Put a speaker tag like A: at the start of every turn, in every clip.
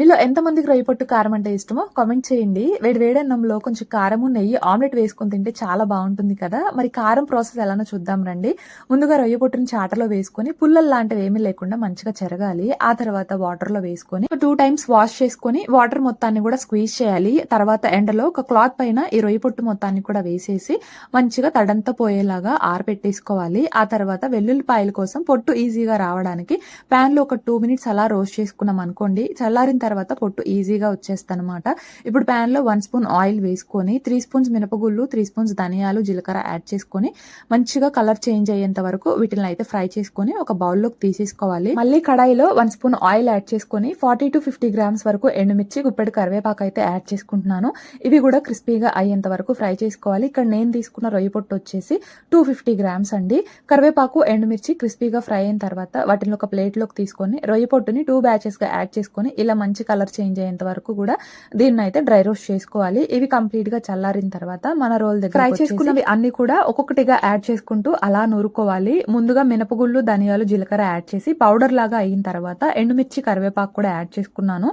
A: మీలో ఎంతమందికి రొయ్య పొట్టు కారం అంటే ఇష్టమో కామెంట్ చేయండి. వేడి వేడి అన్నంలో కొంచెం కారము నెయ్యి ఆమ్లెట్ వేసుకొని తింటే చాలా బాగుంటుంది కదా. మరి కారం ప్రాసెస్ ఎలానో చూద్దాం రండి. ముందుగా రొయ్య పొట్టుని చాటలో వేసుకొని పుల్లలు లాంటివి ఏమీ లేకుండా మంచిగా చెరగాలి. ఆ తర్వాత వాటర్లో వేసుకొని టూ టైమ్స్ వాష్ చేసుకొని వాటర్ మొత్తాన్ని కూడా స్క్వీజ్ చేయాలి. తర్వాత ఎండలో ఒక క్లాత్ పైన ఈ రొయ్య పొట్టు మొత్తాన్ని కూడా వేసేసి మంచిగా తడంతా పోయేలాగా ఆరబెట్టేసుకోవాలి ఆ తర్వాత వెల్లుల్లిపాయల కోసం పొట్టు ఈజీగా రావడానికి ప్యాన్లో ఒక టూ మినిట్స్ అలా రోస్ట్ చేసుకున్నాం అనుకోండి చల్లారిన తర్వాత పొట్టు ఈజీగా వచ్చేస్తానమాట ఇప్పుడు ప్యాన్లో వన్ స్పూన్ ఆయిల్ వేసుకొని త్రీ స్పూన్స్ మినపగుళ్ళు త్రీ స్పూన్స్ ధనియాలు జీలకర్ర యాడ్ చేసుకొని మంచిగా కలర్ చేంజ్ అయ్యేంత వరకు వీటిని అయితే ఫ్రై చేసుకొని ఒక బౌల్లోకి తీసేసుకోవాలి. మళ్ళీ కడాయిలో వన్ స్పూన్ ఆయిల్ యాడ్ చేసుకొని ఫార్టీ టు ఫిఫ్టీ గ్రామ్స్ వరకు ఎండుమిర్చి గుప్పెడు కరివేపాకు అయితే యాడ్ చేసుకుంటున్నాను. ఇవి కూడా క్రిస్పీగా అయ్యేంత వరకు ఫ్రై చేసుకోవాలి. ఇక్కడ నేను తీసుకున్న రొయ్య పొట్టు వచ్చేసి టూ ఫిఫ్టీ గ్రామ్స్ అండి. కరివేపాకు ఎండుమిర్చి క్రిస్పీగా ఫ్రై అయిన తర్వాత వాటిని ఒక ప్లేట్లోకి తీసుకొని రొయ్య పొట్టుని టూ బ్యాచెస్గా యాడ్ చేసుకొని ఇలా మంచి కలర్ చేంజ్ అయ్యేంత వరకు కూడా దీన్ని అయితే డ్రై రోస్ట్ చేసుకోవాలి. ఇవి కంప్లీట్గా చల్లారిన తర్వాత మన రోల్ దగ్గర ఫ్రై చేసుకున్నవి అన్ని కూడా ఒక్కొక్కటిగా యాడ్ చేసుకుంటూ అలా నూరుకోవాలి. ముందుగా మినపగుళ్ళు ధనియాలు జీలకర్ర యాడ్ చేసి పౌడర్ లాగా అయిన తర్వాత ఎండుమిర్చి కరివేపాకు కూడా యాడ్ చేసుకున్నాను.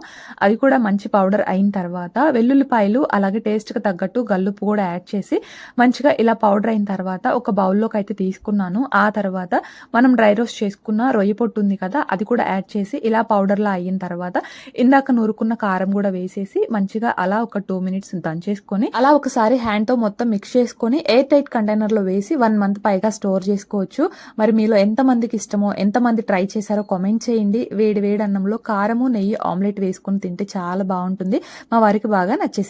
A: అది కూడా మంచి పౌడర్ అయిన తర్వాత వెల్లుల్లిపాయలు అలాగే టేస్ట్కి తగ్గట్టు గల్లుపు కూడా యాడ్ చేసి మంచిగా ఇలా పౌడర్ అయిన తర్వాత ఒక బౌల్లోకి అయితే తీసుకున్నాను. ఆ తర్వాత మనం డ్రై రోస్ట్ చేసుకున్న రొయ్య పొట్టు ఉంది కదా అది కూడా యాడ్ చేసి ఇలా పౌడర్ లా అయిన తర్వాత ఇందాక నూరుకున్న కారం కూడా వేసేసి మంచిగా అలా ఒక టూ మినిట్స్ దంచేసుకొని అలా ఒకసారి హ్యాండ్తో మొత్తం మిక్స్ చేసుకొని ఎయిర్ టైట్ కంటైనర్లో వేసి వన్ మంత్ పైగా స్టోర్ చేసుకోవచ్చు. మరి మీలో ఎంత మందికి ఇష్టమో ఎంత మంది ట్రై చేశారో కామెంట్ చేయండి. వేడి వేడి అన్నంలో కారము నెయ్యి ఆమ్లెట్ వేసుకొని తింటే చాలా బాగుంటుంది. మా వారికి బాగా నచ్చేసి